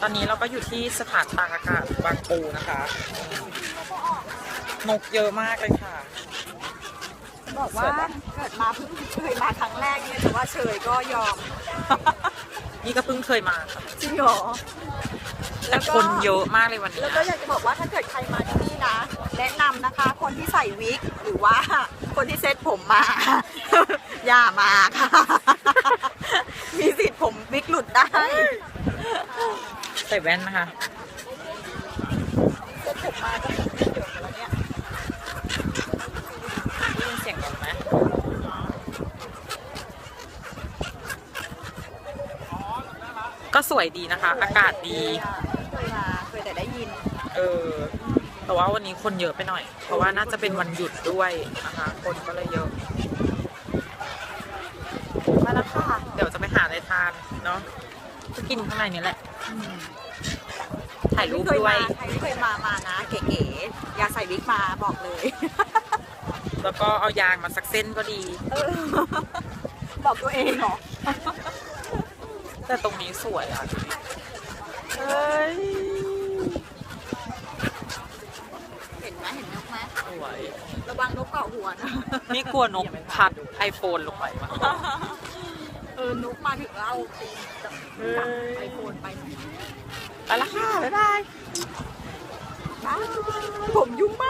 ตอนนี้เราก็อยู่ที่สถานตากอากาศบางปูนะคะ นกเยอะมากเลยค่ะ บอกว่าเกิดมาเพิ่งเคยมาครั้งแรกเนี่ยแต่ว่าเชยก็ยอม นี่ก็เพิ่งเคยมาค่ะจริงเหรอแต่คนเยอะมากเลยวันนี้ แล้วก็อยากจะบอกว่าถ้าเกิดใครมาที่นี่นะ แนะนำนะคะ คนที่ใส่วิกหรือว่าคนที่เซ็ตผมมา อย่ามาค่ะ มีสิทธิ์ผมวิกหลุดได้ ใส่แว่นนะคะเซ็ตผมมาก็ไม่เยอะแล้วเนี่ยได้ยินเสียงนกไหมก็สวยดีนะคะ อากาศดี เคยมาเคยแต่ได้ยิน เออ แต่ว่าวันนี้คนเยอะไปหน่อย เพราะว่าน่าจะเป็นวันหยุดด้วยนะคะ คนก็เลยเยอะ มาแล้วค่ะ เดี๋ยวจะไปหาอะไรทานเนาะ จะกินข้างในนี้แหละ ถ่ายรูปเคยด้วมายใครที่เคยมามานะ เก๋ๆอย่าใส่วิกมาบอกเลย แล้วก็เอายางมาสักเส้นก็ดี เออบอกตัวเองเหรอ แต่ตรงนี้สวยอะเฮ้ยเห็นไหมเห็นนกไหมสวย ระวังนกเกาะหัวนะ นี่กลัวนกพัดไอโฟนลงไปวะเออ นกมาถึงเราตีจับไอโคนไปไปละค่ะ บ๊ายบาย ผมยุ่งมาก